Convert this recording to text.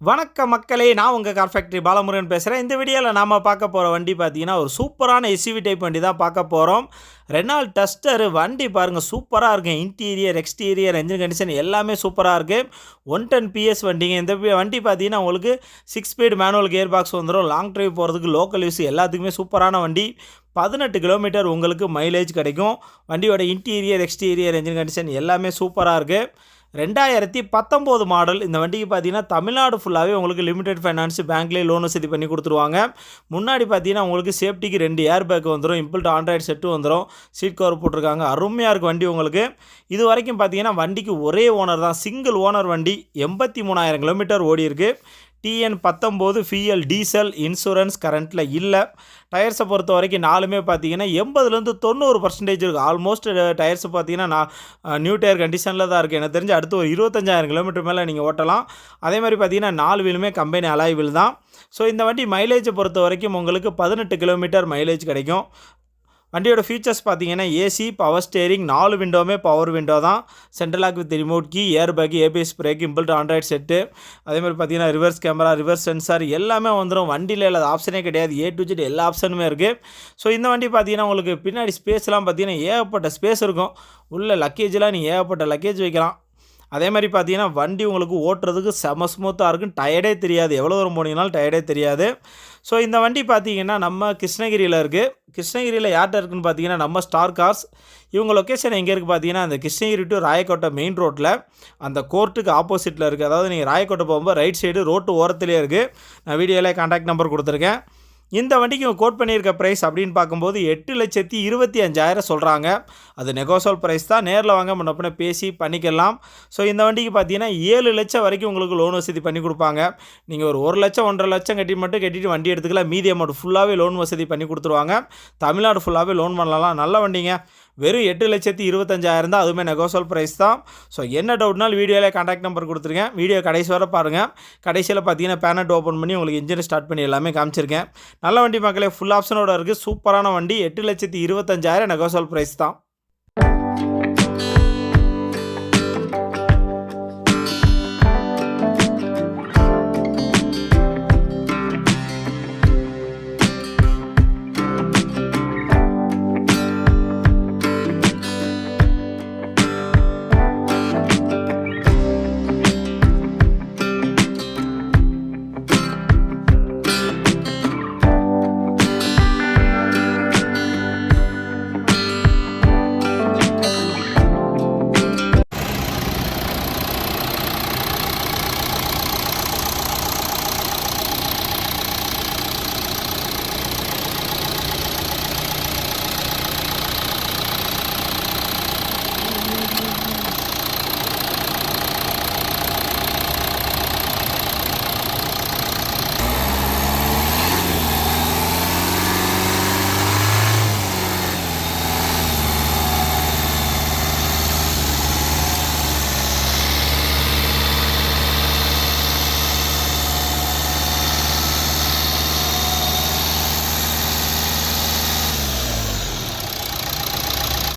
வணக்க மக்களே நான் உங்கள் கார் ஃபேக்ட்ரி பாலமுருகன் பேசுகிறேன் இந்த வீடியோவில் நாம் பார்க்க போகிற வண்டி பார்த்தீங்கன்னா ஒரு சூப்பரான எஸ்யூவி டைப் வண்டி தான் பார்க்க போகிறோம் ரெனால் டஸ்டர் வண்டி பாருங்கள் சூப்பராக இருக்கும் இன்டீரியர் எக்ஸ்டீரியர் என்ஜின் கண்டிஷன் எல்லாமே சூப்பராக இருக்குது ஒன் டென் பிஎஸ் வண்டிங்க. இந்த வண்டி பார்த்தீங்கன்னா உங்களுக்கு six speed manual gear box வந்துடும் லாங் ட்ரைவ் போகிறதுக்கு லோக்கல் யூஸ் எல்லாத்துக்குமே சூப்பரான வண்டி. பதினெட்டு கிலோமீட்டர் உங்களுக்கு மைலேஜ் கிடைக்கும். வண்டியோட இன்டீரியர் எக்ஸ்டீரியர் என்ஜின் கண்டிஷன் எல்லாமே சூப்பராக இருக்குது ரெண்டாயிரத்தி பத்தொம்போது மாடல். இந்த வண்டிக்கு பார்த்தீங்கன்னா தமிழ்நாடு ஃபுல்லாகவே உங்களுக்கு லிமிடெட் ஃபைனான்ஸ் பேங்க்லேயே லோன் வசதி பண்ணி கொடுத்துருவாங்க. முன்னாடி பார்த்தீங்கன்னா உங்களுக்கு சேஃப்டிக்கு ரெண்டு ஏர் பேக் வந்துடும் இம்பிள்ட் ஆண்ட்ராய்டு செட்டு வந்துடும் சீட் கவர் போட்டிருக்காங்க. அருமையாக இருக்குது வண்டி உங்களுக்கு. இது வரைக்கும் பார்த்தீங்கன்னா வண்டிக்கு ஒரே ஓனர் தான். சிங்கிள் ஓனர் வண்டி எண்பத்தி மூணாயிரம் கிலோமீட்டர் ஓடி இருக்குது டிஎன் பத்தொம்போது ஃபிஎல் டீசல் இன்சூரன்ஸ் கரண்ட்டில் இல்லை. டயர்ஸை பொறுத்த வரைக்கும் நாலுமே பார்த்தீங்கன்னா எண்பதுலேருந்து தொண்ணூறு பர்சன்டேஜ் இருக்குது ஆல்மோஸ்ட் டயர்ஸ் பார்த்தீங்கன்னா நான் நியூ டயர் கண்டிஷனில் தான் இருக்குது எனக்கு தெரிஞ்சு அடுத்து ஒரு இருபத்தஞ்சாயிரம் கிலோமீட்டர் மேலே நீங்கள் ஓட்டலாம். அதே மாதிரி பார்த்தீங்கன்னா நாலு வீலுமே கம்பெனி அலாய் வீல் தான். ஸோ இந்த வண்டி மைலேஜை பொறுத்த வரைக்கும் உங்களுக்கு பதினெட்டு கிலோமீட்டர் மைலேஜ் கிடைக்கும். வண்டியோட ஃபீச்சர்ஸ் பார்த்தீங்கன்னா ஏசி பவர் ஸ்டேரிங் நாலு விண்டோவுமே பவர் விண்டோ தான். Central lock with remote key air bag ABS brake inbuilt Android set அதே மாதிரி பார்த்தீங்கன்னா ரிவர்ஸ் கேமரா ரிவர்ஸ் சென்சார் எல்லாமே வந்துடும் வண்டியில் இல்லாத ஆப்ஷனே கிடையாது. ஏ டு ஜெட் எல்லா ஆப்ஷனுமே இருக்குது ஸோ இந்த வண்டி பார்த்தீங்கன்னா உங்களுக்கு பின்னாடி ஸ்பேஸ்லாம் பார்த்தீங்கன்னா ஏகப்பட்ட ஸ்பேஸ் இருக்கும். உள்ள லக்கேஜ்லாம் நீங்கள் ஏகப்பட்ட லக்கேஜ் வைக்கலாம். அதே மாதிரி பார்த்தீங்கன்னா வண்டி உங்களுக்கு ஓட்டுறதுக்கு செம ஸ்மூத்தாக இருக்கும் டயர்டே தெரியாது. எவ்வளோ தூரம் போனீங்கனாலும் டயர்டே தெரியாது. ஸோ இந்த வண்டி பார்த்தீங்கன்னா நம்ம கிருஷ்ணகிரியில் இருக்குது கிருஷ்ணகிரியில் யார்கிட்ட இருக்குன்னு பார்த்தீங்கன்னா நம்ம ஸ்டார் கார்ஸ் இவங்க லொக்கேஷன் எங்கே இருக்குது பார்த்தீங்கன்னா அந்த கிருஷ்ணகிரி டு ராயக்கோட்டை மெயின் ரோட்டில் அந்த கோர்ட்டுக்கு ஆப்போசிட்டில் இருக்குது அதாவது நீங்கள் ராயக்கோட்டை போகும்போது ரைட் சைடு ரோட்டு ஓரத்துலேயே இருக்குது நான் வீடியோவில் கான்டாக்ட் நம்பர் கொடுத்துருக்கேன். இந்த வண்டிக்கு இவங்க கோட் பண்ணியிருக்க ப்ரைஸ் அப்படின்னு பார்க்கும்போது எட்டு லட்சத்தி இருபத்தி அஞ்சாயிரம் சொல்கிறாங்க அது நெகோசோல் ப்ரைஸ் தான். நேரில் வாங்க முன்னப்பின பேசி பண்ணிக்கலாம். ஸோ இந்த வண்டிக்கு பார்த்தீங்கன்னா ஏழு லட்சம் வரைக்கும் உங்களுக்கு லோன் வசதி பண்ணி கொடுப்பாங்க. நீங்கள் ஒரு ஒரு லட்சம் ஒன்றரை லட்சம் கட்டி மட்டும் கட்டிட்டு வண்டி எடுத்துக்கலாம். மீதி அமௌண்ட் ஃபுல்லாகவே லோன் வசதி பண்ணி கொடுத்துருவாங்க. தமிழ்நாடு ஃபுல்லாகவே லோன் பண்ணலாம். நல்ல வண்டிங்க. வெறும் எட்டு லட்சத்தி இருபத்தஞ்சாயிரம் தான் அதுவுமே நெகோசல் ப்ரைஸ் தான். ஸோ என்ன டவுட்னாலும் வீடியோவில் காண்டாக்ட் நம்பர் கொடுத்துருக்கேன் வீடியோ கடைசி வர பாருங்கள் கடைசியில் பார்த்தீங்கன்னா பேனட் ஓப்பன் பண்ணி உங்களுக்கு இன்ஜின் ஸ்டார்ட் பண்ணி எல்லாமே காமிச்சிருக்கேன். நல்ல வண்டி மக்களே ஃபுல் ஆப்ஷனோட இருக்குது சூப்பரான வண்டி. எட்டு லட்சத்தி இருபத்தஞ்சாயிரம் நெகோசல் ப்ரைஸ் தான்.